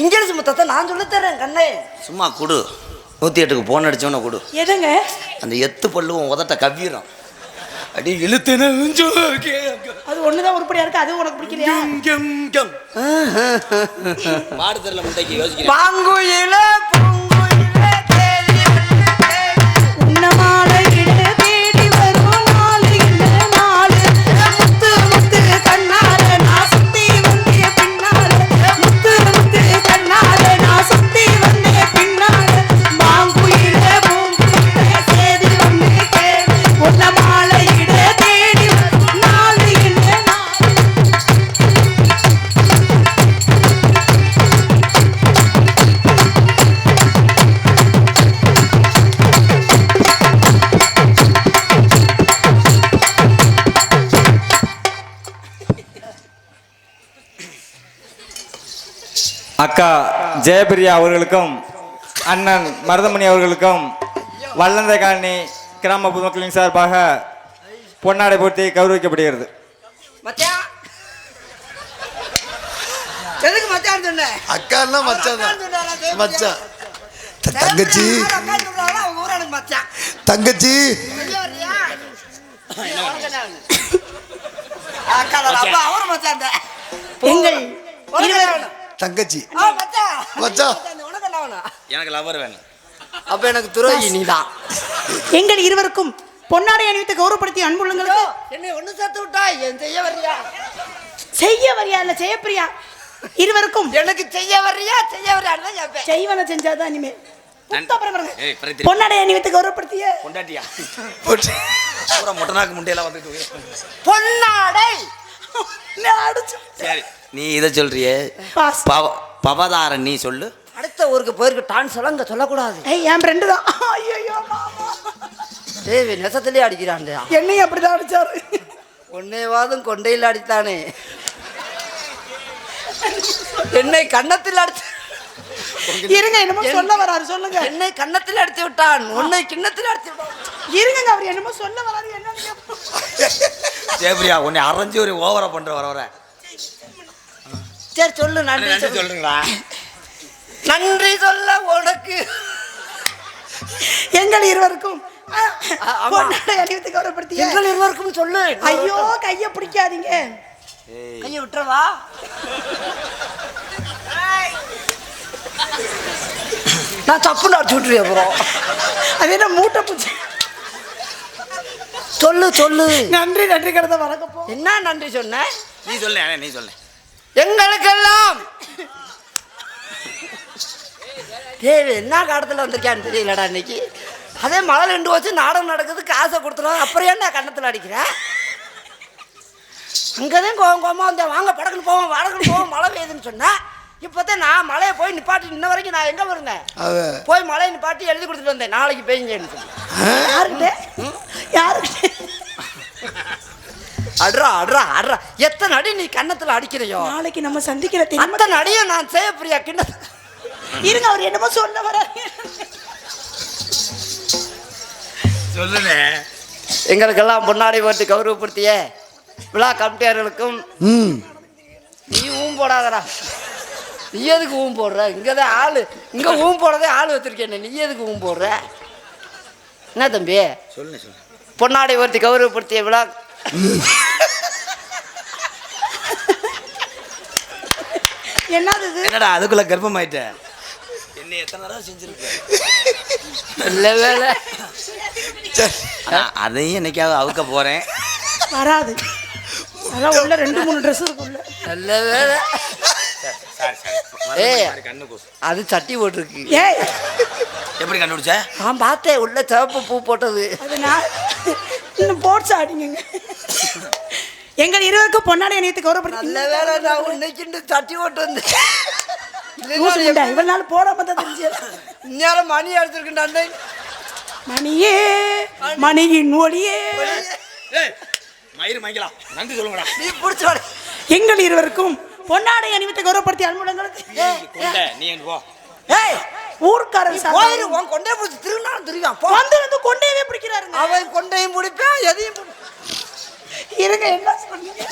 English முத்தத்தை நான் சொல்லி தரேன் கண்ணே. சும்மா கொடு. நூற்றி எட்டுக்கு போன் அடிச்சோன்னு கொடு. எதுங்க? அந்த எத்து பல்லுவும் உதட்ட கவ்விடும் அடி இழுத்துன அது ஒண்ணுதான் உருப்படியா இருக்கு அது உனக்கு பிடிக்கலையா? பாடு தெரியல முட்டைக்கு யோசிக்கிறேன். பாங்குயில பூங்குயில அக்கா ஜெயபிரியா அவர்களுக்கும் அண்ணன் மருதமணி அவர்களுக்கும் வல்லந்தை காலனி கிராம பொதுமக்களின் சார்பாக பொன்னாடை போட்டி கௌரவிக்கப்படுகிறது. அக்கான்னா மச்சான்? மச்சான். தங்கச்சி. தங்கச்சி. எங்கள்? தங்கச்சி? எனக்கு லவர் வேணும். அப்ப எனக்கு துரோகி நீதான். எங்கள் இருவருக்கும் பொன்னாடை அணிவித்து கௌரவப்படுத்திய அன்புள்ளங்களுக்கு என்னை ஒண்ணு சேர்த்து விட்டா? என் செய்ய வர்றியா? செய்ய வரியா இல்ல செய்யப்பிரியா இருவருக்கும் எனக்கு செய்ய வர்றியா? செய்ய கேட்பேன் செய்வன செஞ்சாதான் இனிமே. பொன்னாடை அணிவித்து கௌரவப்படுத்திய. பூரா முட்டநாக்கு முட்டையெல்லாம் வந்துட்டு பொன்னாடை! நான் அடிச்சு சரி. நீ இதை சொல்றியே? பாஸ். பவ பவதாரன் நீ சொல்லு. அடுத்த ஊருக்கு போயிருக்கு டான் சொல்ல சொல்லக்கூடாது. ஏய் என் ஃப்ரெண்டு தான். ஐயோ தேவி நெசத்திலே அடிக்கிறான்டா. என்னையும் அப்படிதான் அடிச்சாரு. கொன்னைவாதும் கொண்டையில் அடித்தானே. என்னை கன்னத்தில் அடித்து இருங்க என்னமோ சொல்ல வராரு சொல்லுங்க. என்னை கன்னத்தில் அடித்து விட்டான். உன்னை கிண்ணத்தில் அடித்து விட்டான். இருங்க அவர் என்னமோ சொல்ல வராரு என்னன்னு கேப்போம். ஜெயபிரியா உன்னை அரைஞ்சு ஒரு ஓவரா பண்ற வர வர. சரி சொல்லு நன்றி நன்றி சொல்லு. சொல்றீங்களா? நன்றி சொல்ல உனக்கு. எங்கள் இருவருக்கும் கௌரவப்படுத்திய. எங்கள் இருவருக்கும் சொல்லு. ஐயோ கைய பிடிக்காதீங்க. கையை விட்டுறவா? நான் தப்புன்னு அடிச்சு விட்டுருவேன் அப்புறம். அது என்ன மூட்டை பூச்சி சொல்லு சொல்லு. நன்றி நன்றி கடந்த வணக்கம் போ. என்ன நன்றி சொன்ன? நீ சொல்லு நீ சொல்லு. எங்களுக்கெல்லாம். தேவி என்ன காலத்தில் வந்திருக்கான்னு தெரியலடா இன்னைக்கு. அதே மழை ரெண்டு வச்சு நாடகம் நடக்குது காசை கொடுத்துருவோம் அப்புறம் என்ன கண்ணத்தில் அடிக்கிறேன் அங்கதான் கோவம் கோவமா வந்தேன். வாங்க படக்குன்னு போவோம் வடக்குன்னு போவோம் மழை பெய்யுதுன்னு சொன்னேன் இப்போதான் நான் மழையை போய் நிப்பாட்டி இன்ன வரைக்கும் நான் எங்கே அவ போய் மழையை நிப்பாட்டி எழுதி கொடுத்துட்டு வந்தேன். நாளைக்கு பெய்யுங்கன்னு சொல்லி. யாருக்கிட்ட? யாருக்கிட்ட? அட்ரா அட்ரா அட்ரா எத்தனை அடி நீ கன்னத்தில் அடிக்கிறையோ? நாளைக்கு நம்ம சந்திக்கிற தெரியுமா அத்தனை அடியும் நான் செய்ய பிரியா கிண்ண இருங்க அவர் என்னமோ சொல்ல வராரு சொல்லுனே. எங்களுக்கெல்லாம் பொன்னாடை போட்டு கௌரவப்படுத்திய. விழா கமிட்டியார்களுக்கும் ம். நீ ஊம் போடாதடா. நீ எதுக்கு ஊம் போடுற? இங்கே தான் ஆள். இங்கே ஊம் போடுறதே ஆள் வச்சிருக்கேன் நீ எதுக்கு ஊம் போடுற? என்ன தம்பி? சொல்லு சொல்லு பொன்னாடை ஒருத்தி கௌரவப்படுத்திய விழா என்னது இது? என்னடா அதுக்குள்ள கர்ப்பமாயிட்ட. என்ன எத்தனை தடவை செஞ்சிருக்க? நல்ல வேலை அதையும் என்னைக்காவது அவுக்க போறேன். வராது. அதான் உள்ள ரெண்டு மூணு ட்ரெஸ் இருக்குல்ல நல்ல வேலை சாரி ஏய். சாரி கண்ணு கூசு. அது சட்டி போட்டிருக்கு. ஏய். எப்படி கண்டுபிடிச்ச? நான் பார்த்தேன் உள்ள சிவப்பு பூ போட்டது. அது நான் இன்னும் போட்ஸ் ஆடிங்க எங்கள் இருவருக்கும் பொன்னாடை அணிவித்து நல்ல கௌரவப்படுத்தி வேலை நான் இன்னைக்கு சட்டி போட்டு வந்தேன் இவ்வளவு நாள் போடாம தான் தெரிஞ்சு இந்நேரம் மணி அடிச்சிருக்கேன் மணியே மணியின் ஒளியே. ஏய் மயிறு மயிக்கலாம் நன்றி சொல்லுங்கடா. நீ பிடிச்ச எங்கள் இருவருக்கும் பொன்னாடை அணிவித்து கௌரவப்படுத்திய அன்புடங்களுக்கு கொண்ட நீ போ. ஏய் ஊர்க்காரன் உன் கொண்டே பிடிச்சி திருநாளும் திருவான் போ. வந்து வந்து கொண்டேவே பிடிக்கிறாருங்க. அவன் கொண்டையும் பிடிப்பான் எதையும் பிடி- இருங்க என்ன சொன்னீங்க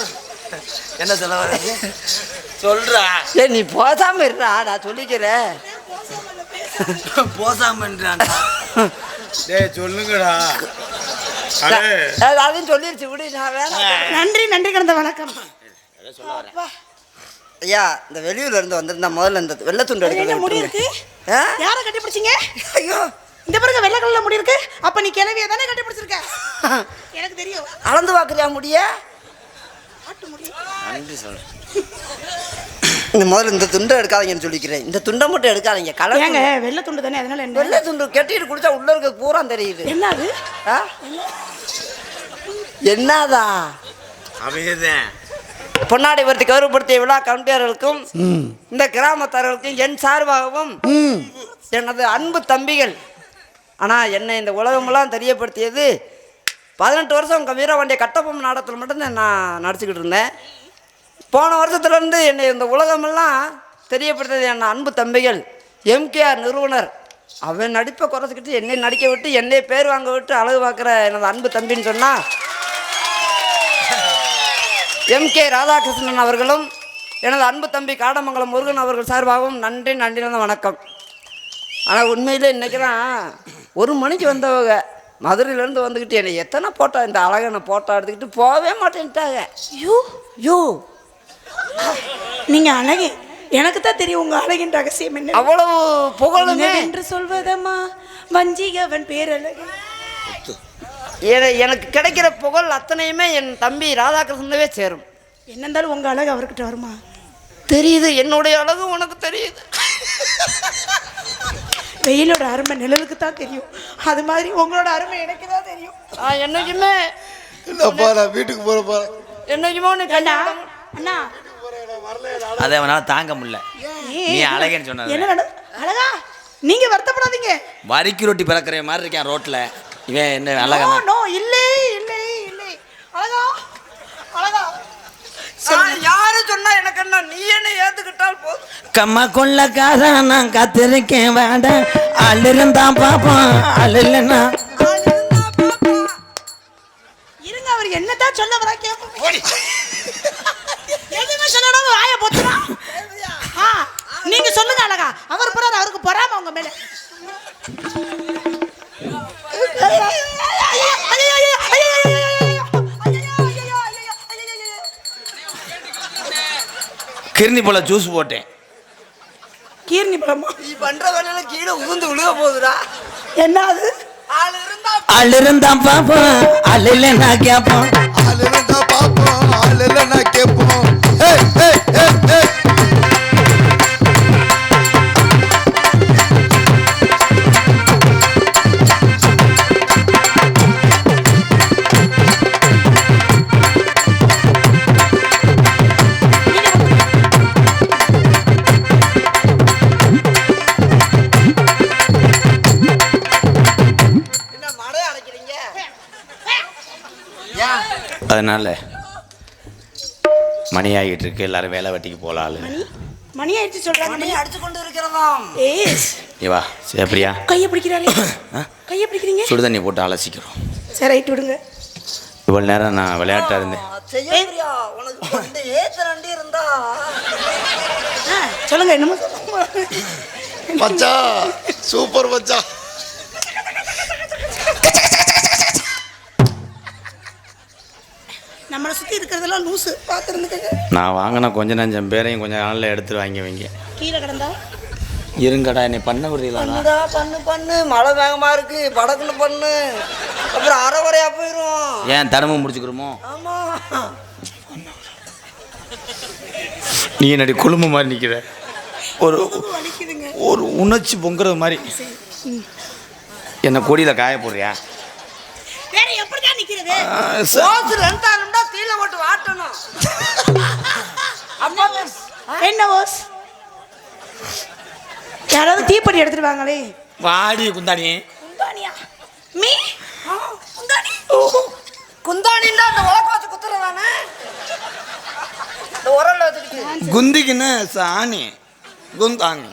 என்ன சொல்ல வர சொல்றா. ஏய் நீ போதாம இருடா நான் சொல்லிக்கிறேன். போசாமன்றான்டா டேய் சொல்லுங்கடா. அது அதையும் சொல்லிருச்சு விடு நான் வேணாம். நன்றி நன்றி கடந்த வணக்கம். ஐயா இந்த வெளியூர்ல இருந்து வந்திருந்தா முதல்ல இந்த வெள்ளை துண்டு அது என்ன முடி எடுக்க இருக்கு? யாரை கட்டி பிடிச்சீங்க ஐயோ. இந்த பிறகு வெள்ளை கலர்ல முடி இருக்கு. அப்ப நீ கிளவிய தானே கட்டி பிடிச்சிருக்க எனக்கு தெரியும். அளந்து பார்க்குறியா முடிய? ஆட்டு முடி. நன்றி சொல்றேன் இந்த முதல்ல இந்த துண்டை எடுக்காதீங்கன்னு சொல்லிக்கிறேன். இந்த துண்டை மட்டும் எடுக்காதீங்க கலர் ஏங்க வெள்ளை துண்டு தானே அதனால என்ன? வெள்ளை துண்டு கெட்டிட்டு குடிச்சா உள்ள இருக்க பூரா தெரியுது. என்ன அது? ஆ? என்னதா? அமைதிதான் பொன்னாடிபுரத்தை கௌரவப்படுத்திய விழா கவுண்டியர்களுக்கும் இந்த கிராமத்தார்களுக்கும் என் சார்பாகவும் எனது அன்பு தம்பிகள் ஆனால் என்னை இந்த உலகமெல்லாம் தெரியப்படுத்தியது பதினெட்டு வருஷம் உங்கள் வீரவாண்டிய கட்டபொம்மன் நாடகத்தில் மட்டும்தான் நான் நடிச்சுக்கிட்டு இருந்தேன். போன வருஷத்துலேருந்து என்னை இந்த உலகமெல்லாம் தெரியப்படுத்தியது என் அன்பு தம்பிகள் எம்கேஆர் நிறுவனர். அவன் நடிப்பை குறைச்சிக்கிட்டு என்னை நடிக்க விட்டு என்னை பேர் வாங்க விட்டு அழகு பார்க்குற எனது அன்பு தம்பின்னு சொன்னால் எம் கே ராதாகிருஷ்ணன் அவர்களும் எனது அன்பு தம்பி காடமங்கலம் முருகன் அவர்கள் சார்பாகவும் நன்றி நன்றி வணக்கம். ஆனால் உண்மையிலே இன்னைக்கு தான் ஒரு மணிக்கு வந்தவங்க மதுரையிலேருந்து வந்துக்கிட்டு என்னை எத்தனை போட்டோ இந்த அழகான போட்டோ எடுத்துக்கிட்டு போகவே மாட்டேன்ட்டாங்க. யூ யோ நீங்க அழகி எனக்கு தான் தெரியும் உங்க அழகின் ரகசியம் என்ன. அவ்வளவு புகழுமே. என்று சொல்வதம்மா? வஞ்சிகவன் பேரழகு. என- எனக்கு கிடைக்கிற புகழ் அத்தனையுமே என் தம்பி ராதாகிருஷ்ணனவே சேரும். என்ன இருந்தாலும் உங்க அழகு அவர்கிட்ட வருமா? தெரியுது என்னுடைய அழகு உனக்கு தெரியுது. வெயிலோட அருமை நிழலுக்கு தான் தெரியும். அது மாதிரி உங்களோட அருமை எனக்கு தான் தெரியும் என்னைக்குமே இல்லப்பா நான் வீட்டுக்கு போறப்பா என்னைக்குமே உன்னை அண்ணா அண்ணா. அதை அவனால தாங்க முடியல. நீ அழகேன்னு சொன்னது. என்ன அழகா? நீங்க வருத்தப்படாதீங்க. வரிக்கு ரொட்டி பிறக்கிற மாதிரி இருக்கேன் ரோட்ல. இவன் என்ன நோ அழகா நோ இல்லை இல்லை இல்லை அழகா அழகா நான் யாரு சொன்னா எனக்கு என்ன நீ என்ன ஏத்துக்கிட்டால் போதும். கம்மா கொள்ளக்காரன் நான் காத்திருக்கேன் வேண்டாம் ஆள் இருந்தா அழுலன்னா கிருணி போல ஜூஸ் போட்டேன். கீர்னி பழமா? நீ பண்ற வேலையில கீழே உகுந்து விழுக போகுதுடா. என்ன அது ஆள் இருந்தா ஆள் இருந்தா பாப்பான் ஆள் இல்லைன்னா கேட்பான் ஆள் இல்லைன்னா பார்ப்போம் ஆள் இல்லைன்னா அதனால மணி ஆகிட்டு இருக்கு எல்லாரும் வேலை வெட்டிக்கு போகலாம் மணி? ஆயிடுச்சு சொல்றாங்க. மணி அடிச்சு கொண்டு இருக்கிறதாம். ஏய். இவா சேப்பிரியா. கையை பிடிக்கிறாரே. கையை பிடிக்கிறீங்க? சுடு தண்ணி போட்டு அலசிக்கிறோம். சரி ரைட் விடுங்க. இவ்வளோ நேரம் நான் விளையாட்டா இருந்தேன். சொல்லுங்க என்னமோ. மச்சான் சூப்பர் மச்சான். நம்மளை சுத்தி இருக்கிறதெல்லாம் லூசு. பார்த்துருந்துக்கங்க. நான் வாங்கின கொஞ்ச நஞ்சம் பேரையும் கொஞ்சம் நாளில் எடுத்து வாங்கி வைங்க கீழே கிடந்தா? இருங்கடா என்னை பண்ண பண்ணுடா பண்ணு பண்ணு. மழை வேகமா இருக்கு. படக்குன்னு பண்ணு. அப்புறம் அரை குறையா போயிரும். ஏன் தடமும் முடிச்சுக்கிறோமோ ஆமா. நீ என்னடி குழும்பு மாதிரி நிற்கிற ஒரு ஒரு உணர்ச்சி பொங்குறது மாதிரி. என்ன கொடியில் காய போடுறியா? வேற எப்படிதான் நிக்கிறது? ஓசு ரெண்டாலும்டா கீழே போட்டு வாட்டணும். அப்பா என்ன ஓஸ்? யாராவது தீப்பெட்டி எடுத்துட்டு வாங்களே. வாடி குந்தாணி. குந்தானியா மீ? குந்தானி குந்தாணின்னா அந்த உலக்க வச்சு குத்துறதானே? இந்த உரல்ல வச்சுக்கிட்டு. குந்திக்குன்னு சாணி. குந்தாணி.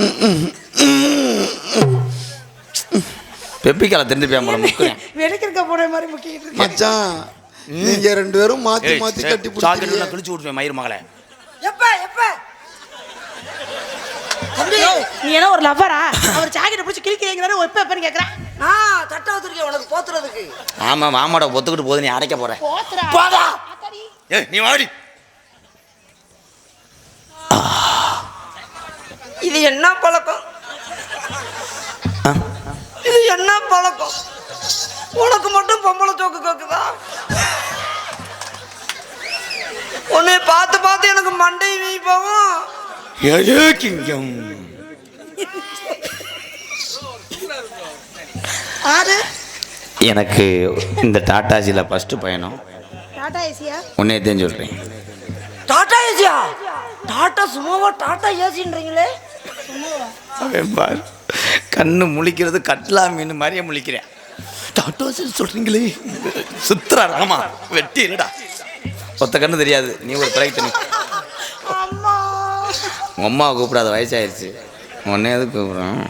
பெப்பிக்கால திண்டு போய் முக்கிறேன். வெளுக்கிருக்க போற மாதிரி முக்கிட்டு இருக்கு மச்சான் நீங்க ரெண்டு பேரும் மாத்தி மாத்தி கட்டி சாக்கெட் பிடிக்கிறீங்க எல்லாம் கிழிச்சு விட்டுருவேன் மயிர் மகளே. எப்ப எப்ப? தம்பி நீ என்ன ஒரு லவ்வரா அவர் ஜாக்கெட்டை பிடிச்சி கிழிக்கிறீங்கிறாரு எப்ப எப்பன்னு கேக்குறேன் நான் தட்டை வச்சிருக்கேன் உனக்கு போத்துறதுக்கு. ஆமா மாமாட ஒத்துக்கிட்டு போது நீ அடைக்க போற. போத்துறா? போதா ஏய் நீ வாடி. இது என்ன பழக்கம்? இது என்ன பழக்கம்? உனக்கு மட்டும் பொம்பளை தோக்கு கேக்குதா? உன்னை பார்த்து பார்த்து எனக்கு மண்டை வீ போகும். எது கிங்கம் ஆறு. எனக்கு இந்த டாட்டாஜியில் ஃபஸ்ட்டு பயணம் டாடா ஏசியா? உன்னையத்தையும் சொல்கிறேன் டாடா ஏசியா? டாடா சும்மாவா? டாடா ஏசின்றீங்களே? பார். கண்ணு முழிக்கிறது கட்லா மீன் மாதிரியே முழிக்கிறேன். டாட்டாஜி சொல்கிறீங்களே சுத்துறா ஆமா வெட்டி இல்லடா ஒத்த கண்ணு தெரியாது. நீ ஒரு பிறகு தண்ணி அம்மா. உங்கள் அம்மாவை கூப்பிடாத வயசாயிருச்சு. உன்னை எதுக்கு கூப்பிட்றோம்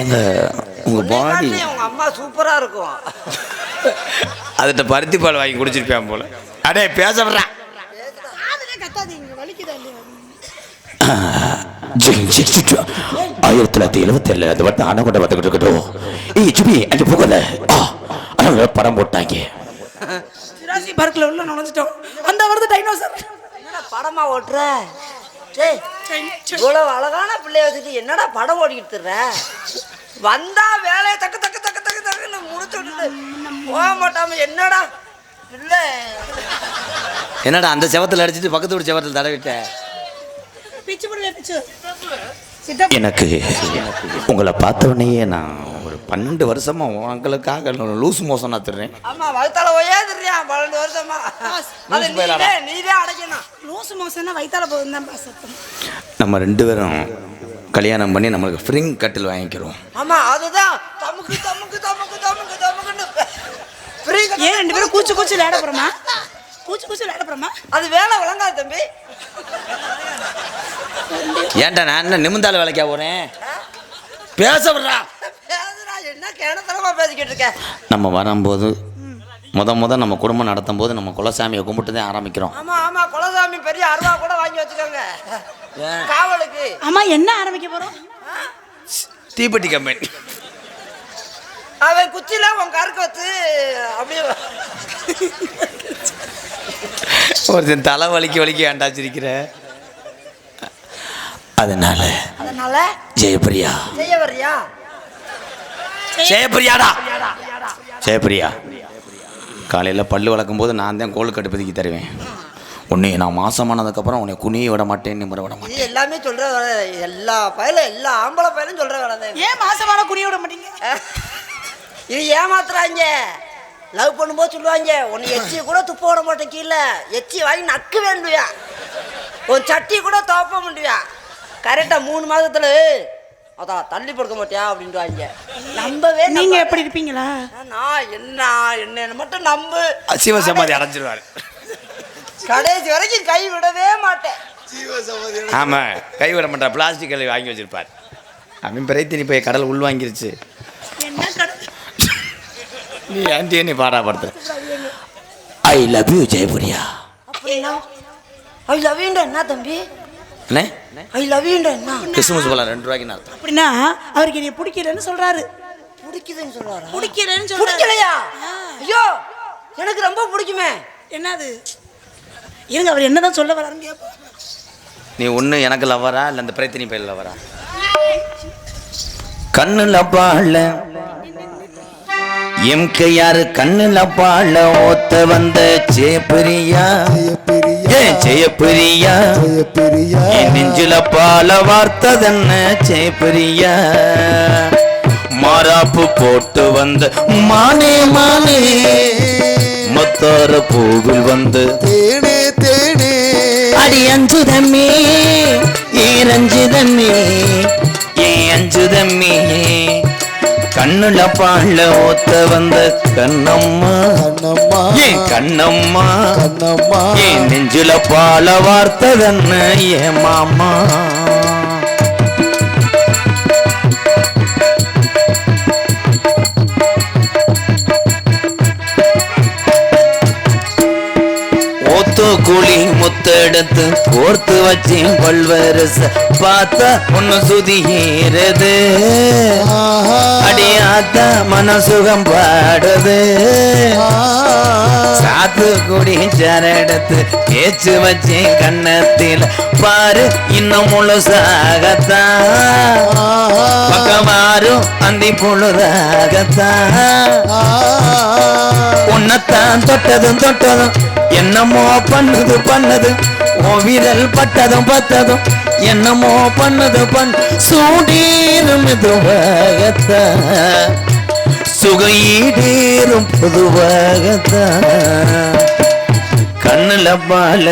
எங்க உங்கள் பாடி உங்க அம்மா சூப்பரா இருக்கும். அதுகிட்ட பருத்தி பால் வாங்கி குடிச்சிருப்பேன் போல. அடே பேச ஆயிரத்தி தொள்ளாயிரத்தி எழுபத்தி ஏழுல அந்த வருடம் அணை வந்துகிட்டு இருக்கட்டும் ஏய் சுபி அங்க போகல ஆ அதான் படம் போட்டாங்க. ஜுராசி பார்க்ல உள்ள நுழைஞ்சிட்டோம். அந்த வருது டைனோசர் என்னடா படமா ஓட்டுற? டேய் இவ்வளவு அழகான பிள்ளைய வச்சுட்டு என்னடா படம் ஓடிக்கிட்டு திர்ற? வந்தா வேலையை தக்கு தக்கு தக்கு தக்கு தக்குன்னு முடிச்சு விட்டுட்டு போக மாட்டாம என்னடா இல்ல என்னடா அந்த செவத்தில் அடிச்சிட்டு பக்கத்து வீட்டு செவத்தில் தடவிட்ட பிச்சு புள்ள பிச்சு சித்தப்பா எனக்கு உங்களை பார்த்த உடனேயே நான் ஒரு பன்னெண்டு வருஷமா உங்களுக்காக லூஸ் மோசம் நான் தர்றேன் ஆமா வகுத்தால ஒய்யே திரியான் பன்னெண்டு வருஷமா. நீதே அடைக்கணும். லூசு மோசம்னா வயித்தால போகுது தான் சத்தம். நம்ம ரெண்டு பேரும் கல்யாணம் பண்ணி நம்மளுக்கு ஃப்ரிங் கட்டில் வாங்கிக்கிறோம். ஆமா அதுதான். தமுக்கு தமுக்கு தமுக்கு தமுக்கு தமுக்குன்னு. ஏன் ரெண்டு பேரும் கூச்சு கூச்சு விளையாட போறோமா? கூச்சு கூச்சு விளையாட போறோமா? அது வேலை விளங்காது தம்பி. ஏன்டா நான் என்ன நிமிந்தால வேலைக்கா போறேன்? பேச விட்றா. பேசுடா, என்ன கிணத்தனமா பேசிக்கிட்டு இருக்க? நம்ம வரும்போது முத முத நம்ம குடும்பம் நடத்தும் போது நம்ம குலசாமியை கும்பிட்டு தான் ஆரம்பிக்கிறோம். ஆமா ஆமா குலசாமி பெரிய அருவா கூட வாங்கி வச்சுக்கோங்க? காவலுக்கு. ஆமா என்ன ஆரம்பிக்க போறோம்? தீப்பெட்டி கம்பெனி. அவன் குச்சியில உன் கருக்கு வச்சு அப்படியே ஒருத்தன் தலை வலிக்க வலிக்க ஏண்டாச்சிருக்கிற அதனால அதனால ஜெயபிரியா வர்றியா ஜெயபிரியாடா ஜெயபிரியா காலையில் பல்லு வளர்க்கும் போது நான் தான் கோல் கட்டுப்பதிக்கு தருவேன். உன்னை நான் மாசமானதுக்கப்புறம் உன்னை குனிய விட மாட்டேன் நிமிர விட மாட்டேன். எல்லாமே சொல்ற எல்லா பயலும் எல்லா ஆம்பளை பயலும் சொல்ற வேலை ஏன் மாசமான குனிய விட மாட்டீங்க? இது ஏமாத்துறாங்க. லவ் பண்ணும்போது சொல்லுவாங்க உன்னை எச்சி கூட துப்ப விட மாட்டேன் கீழே. எச்சி வாங்கி நக்கு வேண்டுவியா உன் சட்டி கூட துவப்ப முடியா கரெக்டா மூணு மாதத்துல அதான் தள்ளி படுக்க மாட்டியா? அப்படின்ட்டு நம்பவே நீங்க. எப்படி இருப்பீங்களா? நான் என்ன என்ன மட்டும் நம்பு. சிவ சமாதி அடைஞ்சிருவாரு. கடைசி வரைக்கும் கை விடவே மாட்டேன். ஆமா கை விட மாட்டா பிளாஸ்டிக் கல்வி வாங்கி வச்சிருப்பார். அவன் நீ போய் கடல் உள் வாங்கிருச்சு. நீ ஆண்டியே நீ பாடாப்படுத்துற ஐ லவ் யூ ஜெயபிரியா. அப்படின்னா? ஐ லவ் யூன்ற என்ன தம்பி? என்ன ஐ லவ் என்ன கிறிஸ்துமஸ் போல ரெண்டு ரூபாய்க்கு நான் அப்படின்னா அவருக்கு என்னை பிடிக்கலன்னு சொல்றாரு. பிடிக்குதுன்னு சொல்றாரா? பிடிக்கலன்னு சொல்றாரு. பிடிக்கலையா. ஐயோ எனக்கு ரொம்ப பிடிக்குமே. என்னது? இருங்க அவர் என்னதான் சொல்ல வராருன்னு கேட்போம் நீ ஒன்று எனக்கு லவரா இல்லை இந்த பிரத்தினி பையன் லவரா கண்ணுல பாழ எம்க யாரு கண்ணுல பாழ ஓத்த வந்த ஜெயபிரியா ஜெயபிரியா ஜெயப்பிரியா. என் நெஞ்சில பால வார்த்ததென்ன ஜெயபிரியா மாறாப்பு போட்டு வந்த மானே மானே. மத்தார பூவில் வந்து தேனே தேனே. அடி அஞ்சுதம்மே ஏ ரஞ்சிதம்மே ஏ அஞ்சுதம்மே. கண்ணுல பாழ ஓத்த வந்த கண்ணம்மா. கண்ணம்மா. ஏன் கண்ணம்மா? கண்ணம்மா. ஏன் நெஞ்சுல பால வார்த்த கண்ணு ஏ மாமா? கூலி முத்தெடுத்து கோர்த்து வச்சு கொள்வரச பார்த்தா ஒன்னு சுதிகிறது அடியாத்த மனசுகம் பாடுது. சாத்துக்குடி சரடத்து பேச்சு வச்சேன் கண்ணத்தில் பாரு இன்னும் முழுசாகத்தான். பக்கமாறும் அந்தி பொழுதாகத்தான். உன்னைத்தான் தொட்டதும் தொட்டதும் என்னமோ பண்ணுது பண்ணுது. உன் விரல் பட்டதும் பட்டதும் என்னமோ பண்ணுது பண் சூடீரும் மெதுவாகத்தான் சுகையீடேறும் பொதுவாகத்தான் கண்ணுல பால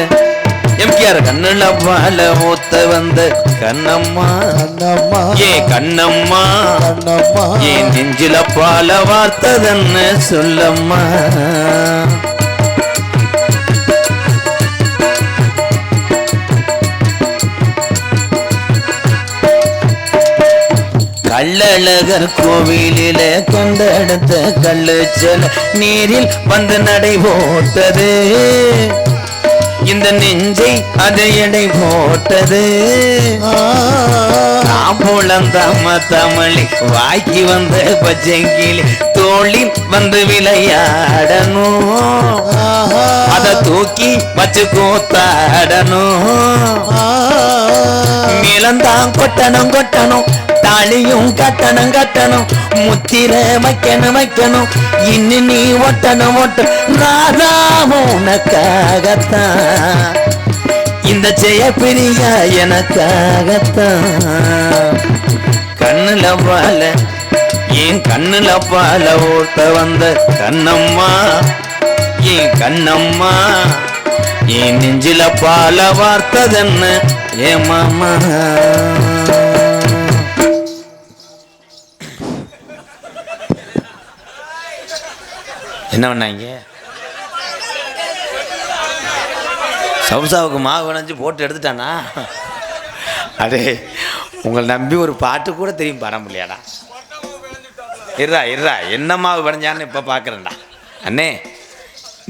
எம்கேஆர் கண்ணுல பால ஊத்த வந்த கண்ணம்மா கண்ணம்மா ஏ கண்ணம்மா கண்ணம்மா. என் நெஞ்சில பால வார்த்ததன்னு சொல்லம்மா. கள்ளழகர் கோவிலில கொண்டெடுத்த கள்ளுச்சல நீரில் வந்து நடை போட்டது இந்த நெஞ்சை அதை எடை போட்டது. காம்புளந்தாம தமிழி வாய்க்கு வந்த பச்சை கிளி தோழி வந்து விளையாடணும். அத தூக்கி வச்சு கூத்தாடணும். நிலந்தான் கொட்டணும் கொட்டணும். தாலியும் கட்டணும் கட்டணும். முத்திர வைக்கணும் வைக்கணும். இன்னு நீ ஒட்டணும் ஒட்ட. ராதா உனக்காகத்தான். இந்த ஜெயப்பிரியா எனக்காகத்தான். கண்ணுல வாழ என் கண்ணுல பால ஓட்ட வந்த கண்ணம்மா என் கண்ணம்மா என் நெஞ்சில பால வார்த்ததென்ன ஏ மாமா? என்ன பண்ணாங்க? சவுசாவுக்கு மாவு விளைஞ்சு போட்டு எடுத்துட்டானா? அடே உங்களை நம்பி ஒரு பாட்டு கூட தெரியும் பாட இருடா இருடா. என்ன மாவு விளைஞ்சான்னு இப்போ பார்க்குறேன்டா அண்ணே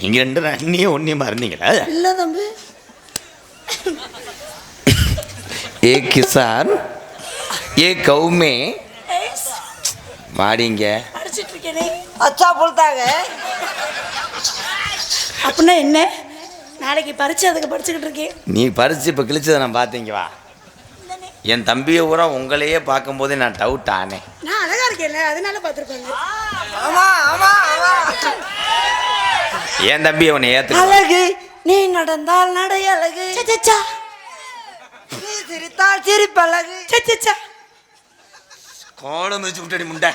நீங்கள் ரெண்டு அண்ணியும் ஒன்றையும் மறந்தீங்களா? இல்ல தம்பி. ஏ கிசான் ஏ கௌமே. வாடிங்க. அச்சா புல்தாங்க அப்படின்னா என்ன? நாளைக்கு பரிச்சு அதுக்கு படிச்சுக்கிட்டு இருக்கேன். நீ பறிச்சு இப்போ கிழிச்சதை நான் பார்த்தீங்க வா. என் தம்பியை பூரா உங்களையே பார்க்கும்போதே நான் டவுட் ஆனேன். நான் அழகா இருக்கேன்ல அதனால பார்த்துருப்பாங்க. ஆமா ஆமா ஆமா. என் தம்பி அவனை ஏற்றுக்க அழகு நீ நடந்தால் நடை அழகு. நீ சிரித்தால் சிரிப்பழகு சச்சா கோலம் மிதிச்சு விட்டடி முண்டை.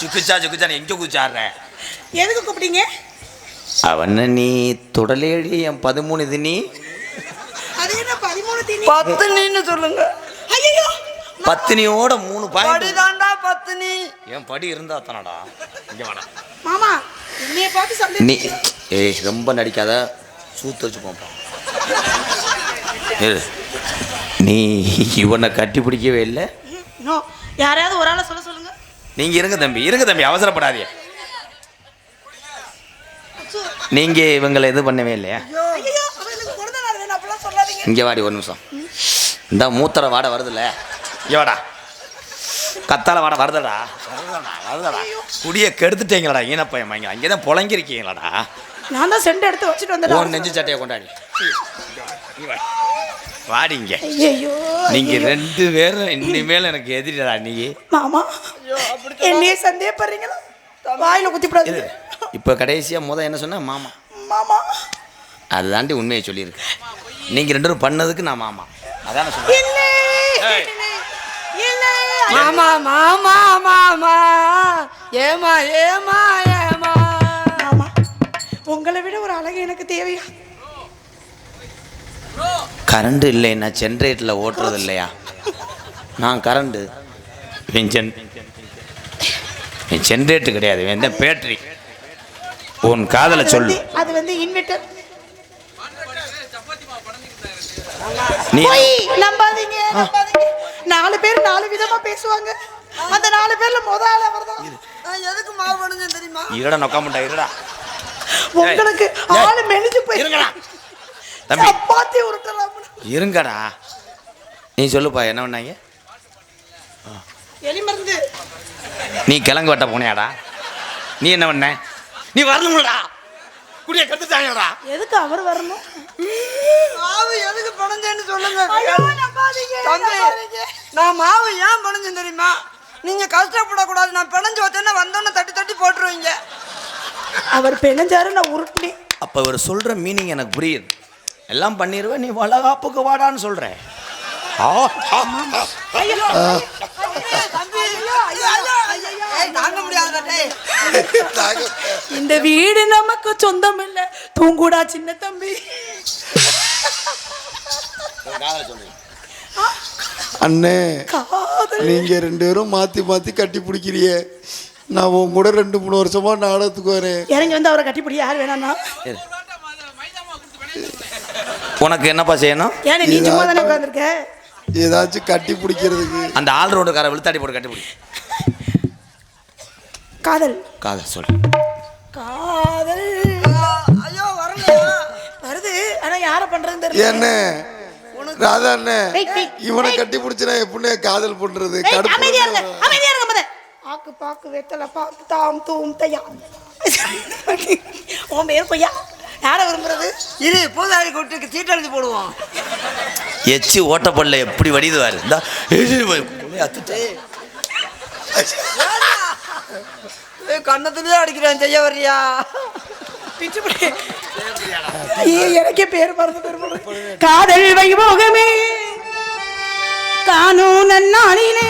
சுக்குச்சா சுக்குச்சா நீ எங்கே குச்சாடுற எதுக்கு கூப்பிட்டீங்க? அவனை நீ தொடலேடி என் பதிமூணு நீ அது என்ன பதிமூணு தீனி பத்து நீன்னு சொல்லுங்க. பத்தினியோட மூணு பாயிண்ட். படிதாண்டா பத்து நீ என் படி இருந்தா தானடா இங்க வாடா. மாமா என்னைய பார்த்து சந்தேகம். நீ ஏய் ரொம்ப நடிக்காத. சூத்து வச்சு போப்பா இரு. நீ இவனை கட்டி பிடிக்கவே இல்லை. நோ யாரையாவது ஒரு ஆளை சொல்ல சொல்லுங்க. நீங்க இருங்க தம்பி இருங்க தம்பி அவசரப்படாதீங்க நீங்க இவங்களை இது பண்ணவே இல்லையா? இங்க வாடி ஒரு நிமிஷம். இந்த மூத்தர வாட வருதுல்ல இங்க வாடா. கத்தால வாட வருதடா. வருதடா வருதடா. குடிய கெடுத்துட்டீங்களாடா ஈனப்பையன் வாங்கி அங்கே தான் புழங்கிருக்கீங்களாடா நான் தான் சென்ட் எடுத்து வச்சுட்டு ஓ வந்துட்டேன் நெஞ்சு சட்டையை கொண்டாடி. நீ வா. வாடிங்க. ஐயோ நீங்க ரெண்டு பேரும் இனிமேல் எனக்கு எதிரிடா நீ. மாமா என்னையே சந்தேகப்படுறீங்களா? வாயில குத்தி இது விடாது இப்போ கடைசியா முத என்ன சொன்ன மாமா. மாமா. அதுதாண்டி உண்மையை சொல்லியிருக்கு நீங்க ரெண்டு பேரும் பண்ணதுக்கு நான் மாமா. அதான சொன்னேன். மாமா மாமா மாமா. ஏமா ஏமா ஏமா மாமா உங்களை விட ஒரு அழகு எனக்கு தேவையா? கரண்ட் இல்லைன்னா ஜென்ரேட்டரில் ஓட்டுறது இல்லையா? நான் கரண்டு. இவன் ஜென் இவன் ஜென்ரேட்டர் கிடையாது தான் பேட்டரி. உன் காதலை சொல்லு. அது வந்து இன்வெர்டர் நீ போய் நம்பாதீங்க நம்பாதீங்க. நாலு பேர் நாலு விதமா பேசுவாங்க. அந்த நாலு பேர்ல முத ஆள் அவர்தான். நான் எதுக்கு மாவு தெரியுமா? இருடா நொக்க முட்டா இருடா. உங்களுக்கு. ஆளு மெலிஞ்சு போய் இருங்கடா. தம்பி. சப்பாத்தி உருட்டலாம் இருங்கடா. நீ சொல்லுப்பா என்ன பண்ணாங்க? எலி மருந்து நீ கிழங்கு வெட்ட போனியாடா. நீ என்ன பண்ண? நீ வரணும்லடா. குடிய கத்துட்டாங்கடா எதுக்கு அவர் வரணும்? மாவு எதுக்கு பணஞ்சேன்னு சொல்லுங்க. ஐயோ, தம்பி. நான் மாவு ஏன் பணஞ்சேன் தெரியுமா? நீங்க கஷ்டப்படக்கூடாது. நான் பிணைஞ்சு வச்சேன்னா வந்தோன்னே தட்டி தட்டி போட்டுருவீங்க. அவர் பெணஞ்சாரு நான் உருட்டினேன் அப்போ இவர் சொல்கிற மீனிங் எனக்கு புரியுது. எல்லாம் பண்ணிடுவேன் நீ வளகாப்புக்கு வாடான்னு சொல்கிற ஆ ஆ, ஆ. தம்பி ஏய், தாங்க முடியாது டேய். இந்த வீடு நமக்கு சொந்தம் இல்ல தூங்குடா சின்ன தம்பி. அண்ணே காதல். நீங்க ரெண்டு பேரும் மாத்தி மாத்தி கட்டி பிடிக்கிறிய. நான் உன் கூட ரெண்டு மூணு வருஷமா நாடகத்துக்கு வரேன். இறங்கி வந்து அவரை கட்டிப்பிடி யார் வேணாம்னா. உனக்கு என்னப்பா செய்யணும்? ஏன்னா நீ சும்மா தானே உட்காந்துருக்க ஏதாச்சும் கட்டி பிடிக்கிறதுக்கு. அந்த ஆள் ரோடுக்கார விழுத்தாடி போட்டு கட்டி பிடி. காதல் காதல் சொல்லு காதல் ஐயோ வரலையா வருது ஆனா யார பண்றதுன்னு தெரியல என்ன ராதா அண்ணே இவனை கட்டி பிடிச்சினா எப்படி காதல் பண்றது அமைதியா இருங்க அமைதியா இருங்க மத ஆக்கு பாக்கு வெத்தலை பாக்கு தாம் தூம் தையா உன் பேர் பொய்யா யார விரும்புறது இரு பூதாரி கூட்டுக்கு சீட் எழுதி போடுவோம் எச்சி ஓட்டப்படல எப்படி வடிதுவாரு இந்தா கன்னத்துலயே அடிக்கிறேன் செய்ய ஐயே, எனக்கே பேர் மறந்து பேர். காதல் வைபோகமே காணும் நன்னாளிலே.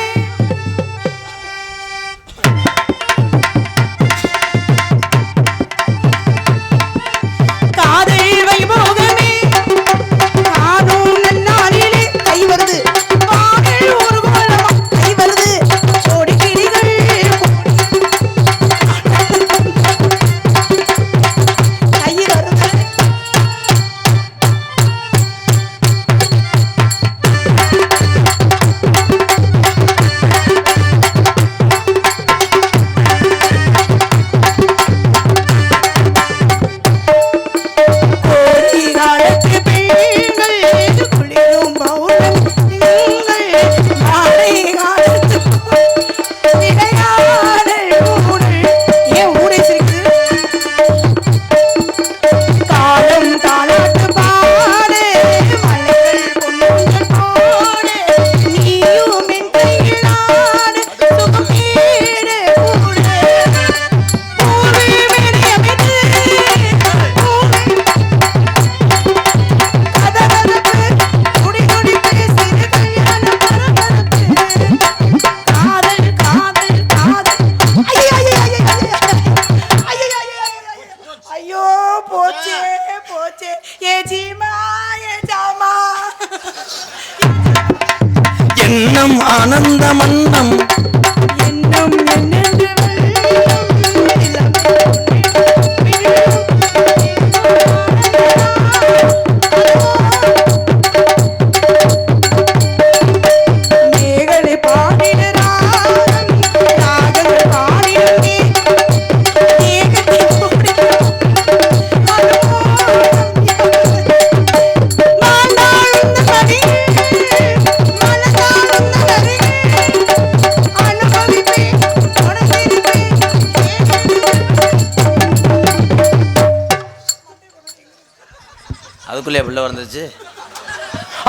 அதுக்குள்ளே பிள்ளை வந்துச்சு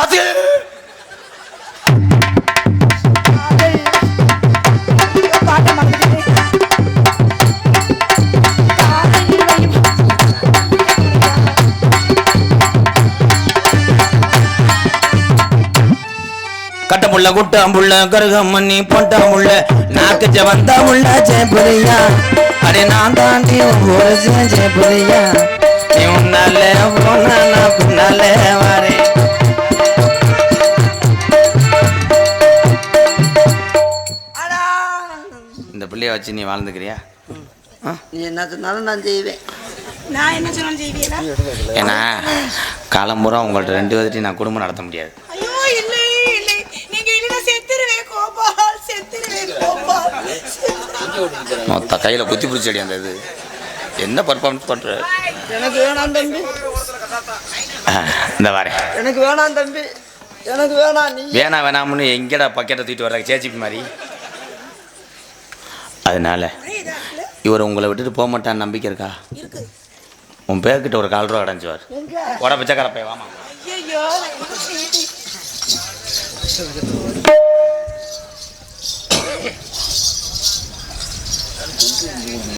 அது கட்டமுள்ள குட்டாம்புள்ள கருகம் மண்ணி பொட்ட நாக்கு வந்த முள்ள ஜெயபுரியா அடே நான் தாண்டி ஒரு ஜெயபுரியா நீ உன்னால போன நான் பின்னால வரேன். அடா. இந்த பிள்ளைய வச்சு நீ வாழ்ந்துக்கிறியா? நீ என்ன சொன்னாலும் நான் செய்வேன். நான் என்ன சொன்னாலும் செய்வீங்களா? ஏன்னா காலம்பூரா உங்கள்ட்ட ரெண்டு பேர்த்தையும் நான் குடும்பம் நடத்த முடியாது. மொத்த கையில் குத்தி பிடிச்சடி அந்த இது. என்ன பர்ஃபார்மன்ஸ் பண்ணுற எனக்கு வேணாம் தம்பி. இந்த வாரேன் எனக்கு வேணாம் தம்பி. எனக்கு வேணாம் நீ. வேணாம் வேணாம்னு எங்கேடா பக்கெட்டை தூக்கிட்டு வர்றாங்க சேச்சிப்பு மாதிரி. அதனால் இவர் உங்களை விட்டுட்டு போக மாட்டான்னு நம்பிக்கை இருக்கா? உன் பேர்கிட்ட ஒரு கால் ரூபா அடைஞ்சுவார். உட பிச்சைக்கார போய் வாமா.